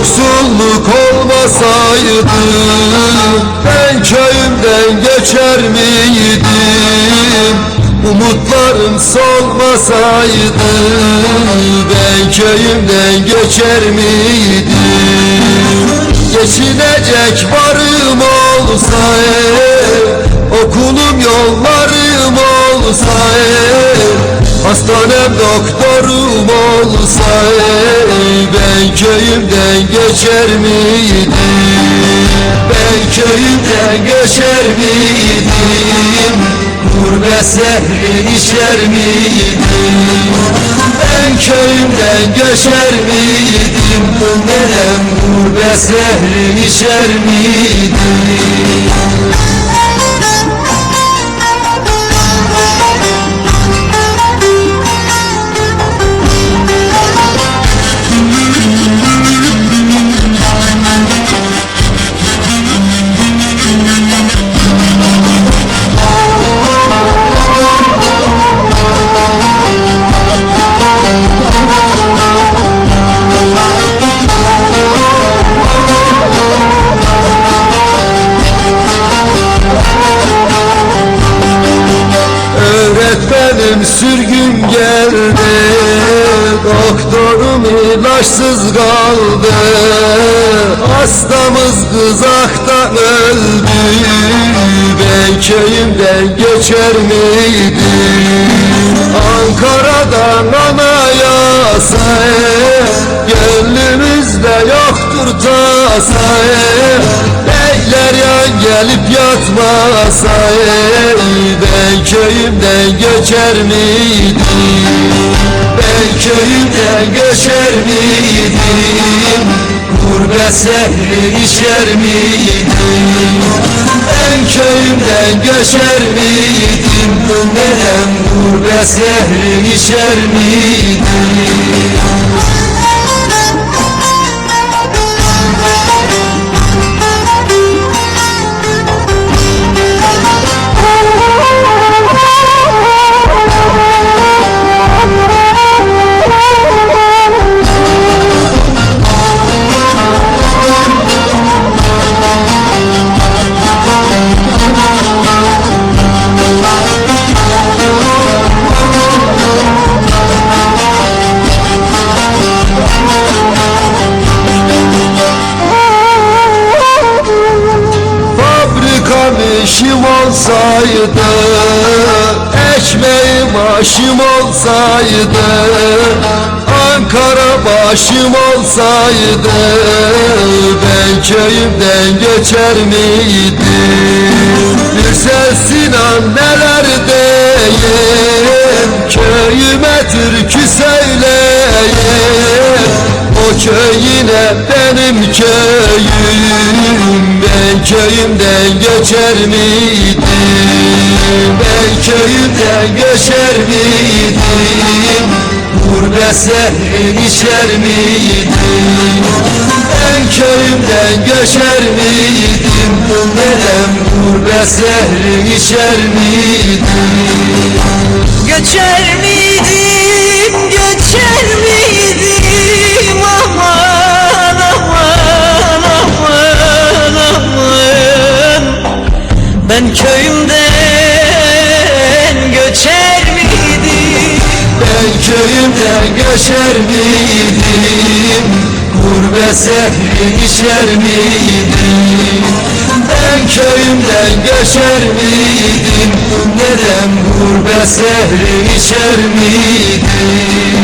yoksulluk olmasaydı Ben köyümden geçer miydim? Umutlarım solmasaydı Ben köyümden geçer miydim? Geçinecek varım olsaydı Hastanem doktorum olsa Ben köyümden göçer miydim? Ben köyümden göçer miydim? Gurbet zehri içer miydim? Ben köyümden göçer miydim? Nerem gurbet zehri içer miydim Doktorum ilaçsız kaldı. Hastamız kızakta öldü. Ben köyümden geçer miydim Ankara'dan anayasa Gönlümüzde yoktur tasa Beyler yan gelip yatmasa Ben köyümden göçer miydim? Ben köyümden göçer miydim? Gurbet zehri içer miydim? Ben köyümden göçer miydim? Nerem gurbet zehri içer miydim olsaydı Ekmeğim aşım olsaydı Ankara başım olsaydı Ben köyümden göçer miydim? Gürsel Sinan neler deyim Köyüme türkü söyleyim O köy yine benim köyüm köyümden göçer miydim Ben köyümden göçer miydim? Gurbet zehrin içer miydim Ben köyümden göçer miydim? Nerem gurbet zehrin içer miydim Ben köyümden göçer miydim Ben köyümden göçer miydim? Gurbet zehrin içer miydim? Ben köyümden göçer miydim? Nerem gurbet zehrin içer miydim